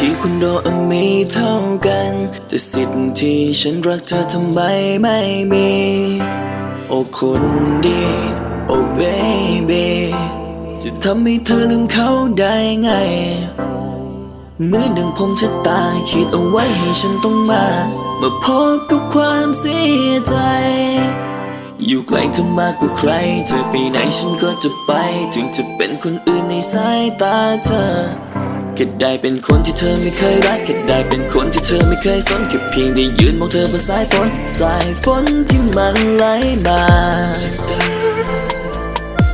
โดนมีเท่ากัน แต่สิทธิ์ที่ฉันรักเธอทำไมไม่มี โอ้คนดี โอ้เบบีจะทำให้เธอลืมเขาได้ไงเหมือนดังผมชะตาคิดเอาไว้ให้ฉันต้องมา มาพบกับความเสียใจ อยู่ไกลเธอมากกว่าใคร เธอไปไหนฉันก็จะไป ถึงจะเป็นคนอื่นในสายตาเธอ แค่ได้เป็นคนที่เธอไม่เคยรักแค่ได้เป็นคนที่เธอไม่เคยสนแค่เพียงได้ยืนมองเธอบนสายฝนสายฝนที่มันไหลมา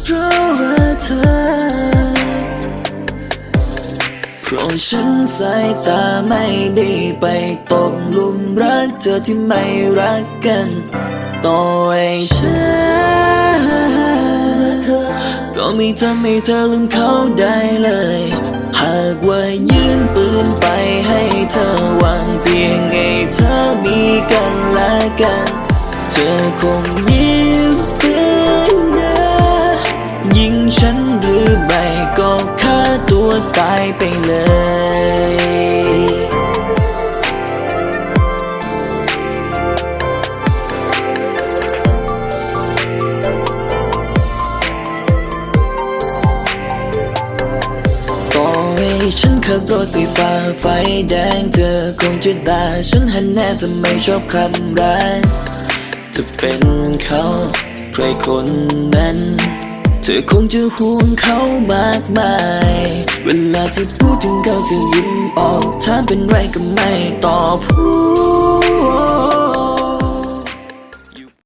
เพราะว่าเธอเพราะฉันสายตาไม่ด้ไปตกลุมรักเธอที่ไม่รักกันต่อให้ฉัน ไม่ทำให้เธอลืมเขาได้เลย หากว่ายื่นปืนไปให้เธอวังเพียงให้เธอมีกันและกัน เธอคงยิ้มปืนนะยิงฉันหรือไม่ก็ฆ่าตัวตายไปเลย ขับรถไปฝ่าไฟแดงเธอคงจะด่าฉันหันแน่ทำไม่ชอบคำร้ายจะเป็นเขาใครคนนั้น เธอคงจะห่วงเขามากมาย เวลาที่พูดถึงเขาเธอยิ้มออกถามเป็นไรก็ไม่ตอบพู